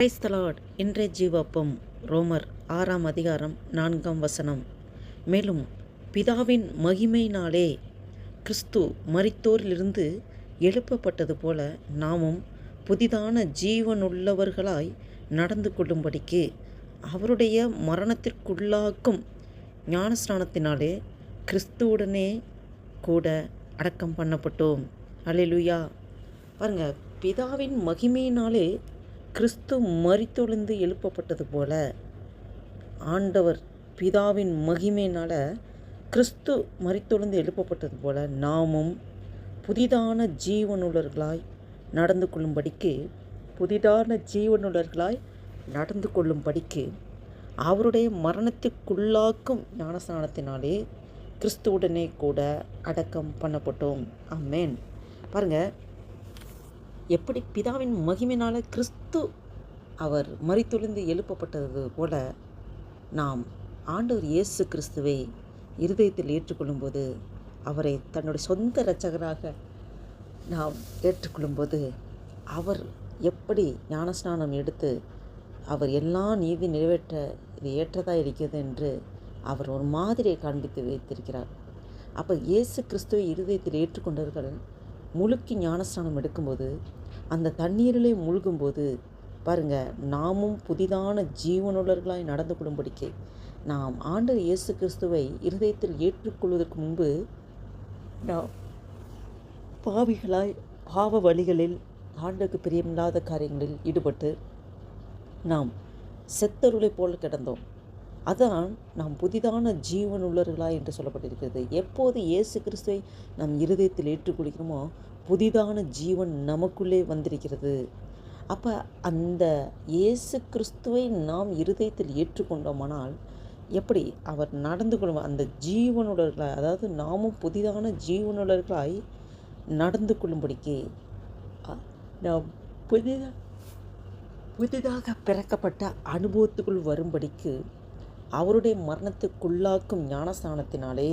கிரைஸ்தலாட் இன்றைய ஜீவப்பம் ரோமர் ஆறாம் அதிகாரம் நான்காம் வசனம். மேலும் பிதாவின் மகிமையினாலே கிறிஸ்து மரித்தோரிலிருந்து எழுப்பப்பட்டது போல நாமும் புதிதான ஜீவனுள்ளவர்களாய் நடந்து கொள்ளும்படிக்கு அவருடைய மரணத்திற்குள்ளாக்கும் ஞானஸ்நானத்தினாலே கிறிஸ்துவுடனே கூட அடக்கம் பண்ணப்பட்டோம். அல்லேலூயா பாருங்க பிதாவின் மகிமையினாலே கிறிஸ்து மறித்தொழுந்து எழுப்பப்பட்டது போல ஆண்டவர் பிதாவின் மகிமையினால் கிறிஸ்து மறித்தொழுந்து எழுப்பப்பட்டது போல நாமும் புதிதான ஜீவனுள்ளர்களாய் நடந்து கொள்ளும்படிக்கு புதிதான ஜீவனுள்ளர்களாய் நடந்து கொள்ளும்படிக்கு அவருடைய மரணத்திற்குள்ளாக்கும் ஞானஸ்நானத்தினாலே கிறிஸ்துவுடனே கூட அடக்கம் பண்ணப்பட்டோம். அம்மேன் பாருங்க எப்படி பிதாவின் மகிமையினால் கிறிஸ்து அவர் மறித்துளிந்து எழுப்பப்பட்டது போல நாம் ஆண்டவர் இயேசு கிறிஸ்துவை இருதயத்தில் ஏற்றுக்கொள்ளும்போது அவரை தன்னுடைய சொந்த இரட்சகராக நாம் ஏற்றுக்கொள்ளும்போது அவர் எப்படி ஞானஸ்நானம் எடுத்து அவர் எல்லா நீதி நிறைவேற்ற இது ஏற்றதாக இருக்கிறது என்று அவர் ஒரு மாதிரியை காண்பித்து வைத்திருக்கிறார். அப்போ இயேசு கிறிஸ்துவை இருதயத்தில் ஏற்றுக்கொண்டவர்கள் முழுக்கி ஞானஸ்நானம் எடுக்கும்போது அந்த தண்ணீரிலே மூழ்கும்போது பாருங்க நாமும் புதிதான ஜீவனுள்ளர்களாய் நடந்து கொள்ளும்படிக்கு நாம் ஆண்டர் இயேசு கிறிஸ்துவை இருதயத்தில் ஏற்றுக்கொள்வதற்கு முன்பு நாம் பாவிகளாய் பாவ வழிகளில் ஆண்டுக்கு பிரியமில்லாத காரியங்களில் ஈடுபட்டு நாம் செத்தருளை போல் கிடந்தோம். அதான் நாம் புதிதான ஜீவன் உள்ளர்களா என்று சொல்லப்பட்டிருக்கிறது. எப்போது இயேசு கிறிஸ்துவை நம் இருதயத்தில் ஏற்றுக்கொள்கிறோமோ புதிதான ஜீவன் நமக்குள்ளே வந்திருக்கிறது. அப்போ அந்த இயேசு கிறிஸ்துவை நாம் இருதயத்தில் ஏற்றுக்கொண்டோமானால் எப்படி அவர் நடந்து கொள்ளும் அந்த ஜீவனுள்ளவர்களாய் அதாவது நாமும் புதிதான ஜீவனுள்ளவர்களாய் நடந்து கொள்ளும்படிக்கு நாம் புதிதாக புதிதாக பிறக்கப்பட்ட அனுபவத்துக்குள் வரும்படிக்கு அவருடைய மரணத்துக்குள்ளாக்கும் ஞானஸ்தானத்தினாலே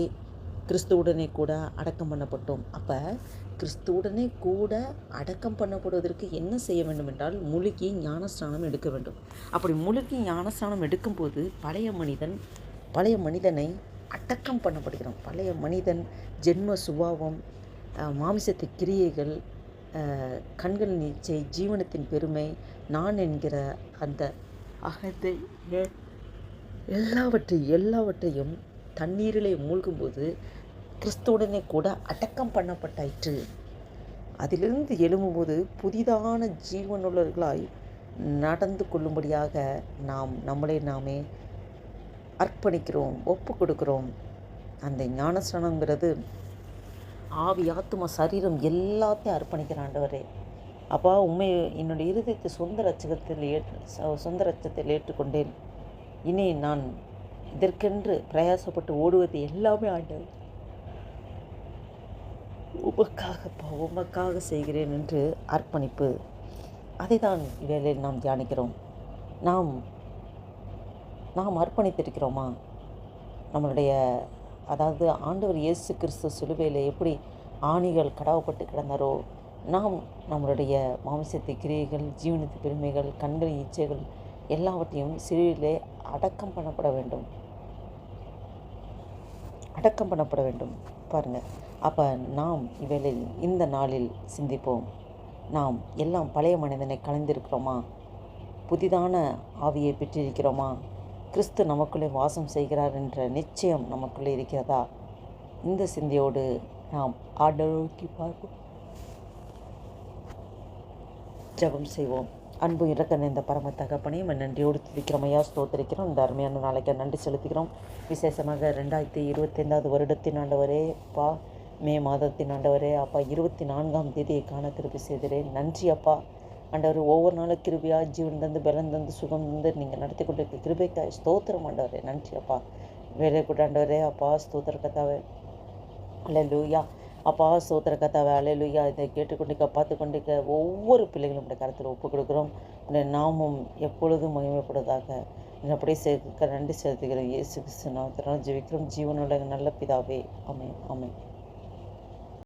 கிறிஸ்துவுடனே கூட அடக்கம் பண்ணப்பட்டோம். அப்போ கிறிஸ்துவுடனே கூட அடக்கம் பண்ணப்படுவதற்கு என்ன செய்ய வேண்டும் என்றால் முழுகி ஞானஸ்நானம் எடுக்க வேண்டும். அப்படி முழுகி ஞானஸ்நானம் எடுக்கும்போது பழைய மனிதன் பழைய மனிதனை அடக்கம் பண்ணப்படுகிறோம் பழைய மனிதன் ஜென்ம சுபாவம் மாமிசத்து கிரியைகள் கண்கள் நீச்சை ஜீவனத்தின் பெருமை நான் என்கிற அந்த அகத்தை எல்லாவற்றை எல்லாவற்றையும் தண்ணீரிலே மூழ்கும்போது கிறிஸ்துவுடனே கூட அடக்கம் பண்ணப்பட்டாயிற்று. அதிலிருந்து எழும்பும்போது புதிதான ஜீவனுள்ளவர்களாய் நடந்து கொள்ளும்படியாக நாம் நம்மளை நாமே அர்ப்பணிக்கிறோம் ஒப்பு கொடுக்கிறோம் அந்த ஞானஸ்நானங்கிறது ஆவி ஆத்தும சரீரம் எல்லாத்தையும் அர்ப்பணிக்கிற ஆண்டவரே. அப்பா உண்மை என்னுடைய இருதயத்தை சொந்த ரட்சகத்தில் ஏற்று சொந்த ரட்சத்தில் ஏற்றுக்கொண்டேன். இனி நான் இதற்கென்று பிரயாசப்பட்டு ஓடுவது எல்லாமே ஆண்டவர். உமக்காகப்பா உமக்காக செய்கிறேன் என்று அர்ப்பணிப்பு. அதை தான் இவ்வேளையில் நாம் தியானிக்கிறோம். நாம் நாம் அர்ப்பணித்திருக்கிறோமா? நம்மளுடைய அதாவது ஆண்டவர் இயேசு கிறிஸ்து சிலுவையில் எப்படி ஆணிகள் கடவுப்பட்டு கிடந்தாரோ நாம் நம்மளுடைய மாம்சத்தை கிரியைகள் ஜீவனத்து பெருமைகள் கண்கள் இச்சைகள் எல்லாவற்றையும் சிறுவிலே அடக்கம் பண்ணப்பட வேண்டும். அடக்கம் பண்ணப்பட வேண்டும். பாருங்கள் அப்போ நாம் இவளில் இந்த நாளில் சிந்திப்போம். நாம் எல்லாம் பழைய மனிதனை கலந்திருக்கிறோமா புதிதான ஆவியை பெற்றிருக்கிறோமா? கிறிஸ்து நமக்குள்ளே வாசம் செய்கிறார் என்ற நிச்சயம் நமக்குள்ளே இருக்கிறதா? இந்த சிந்தையோடு நாம் ஆடலோக்கி பார்ப்போம். ஜெபம் செய்வோம். அன்பு இறக்க இந்த பரம தகப்பனையும் நன்றியோடு துதிக்கிறோம். ஐயா ஸ்தோத்திரிக்கிறோம். இந்த அருமையான நாளைக்கு நன்றி செலுத்துகிறோம். விசேஷமாக ரெண்டாயிரத்தி இருபத்தைந்தாவது வருடத்தின் ஆண்டவரே அப்பா. மே மாதத்தின் ஆண்டவரே அப்பா. இருபத்தி நான்காம் தேதியை காண கிருபி செய்கிறேன். நன்றி அப்பா. ஆண்டவர் ஒவ்வொரு நாளும் கிருபியா ஜீவன் தந்து பலன் தந்து சுகம் தந்து நீங்கள் நடத்தி கொண்டிருக்க கிருபைக்காய் ஸ்தோத்திரம் ஆண்டவரே. நன்றி அப்பா. வேலை கூட ஆண்டவரே அப்பா. ஸ்தோத்திர கதாவே அல்லேலூயா அப்பா சோத்திர கதாவை வேலையிலுயா இதை கேட்டுக்கொண்டிருக்க பார்த்து கொண்டிருக்க ஒவ்வொரு பிள்ளைகளும் உடைய கருத்தில் ஒப்புக் கொடுக்குறோம். நாமும் எப்பொழுதும் மகிமைப்படுவதாக. அப்படியே சேர்க்க நன்றி செலுத்துகிறேன் இயேசு கிறிஸ்து நாமத்தினால் ஜீவிக்கிறோம் ஜீவனுடைய நல்ல பிதாவே. அமை அமை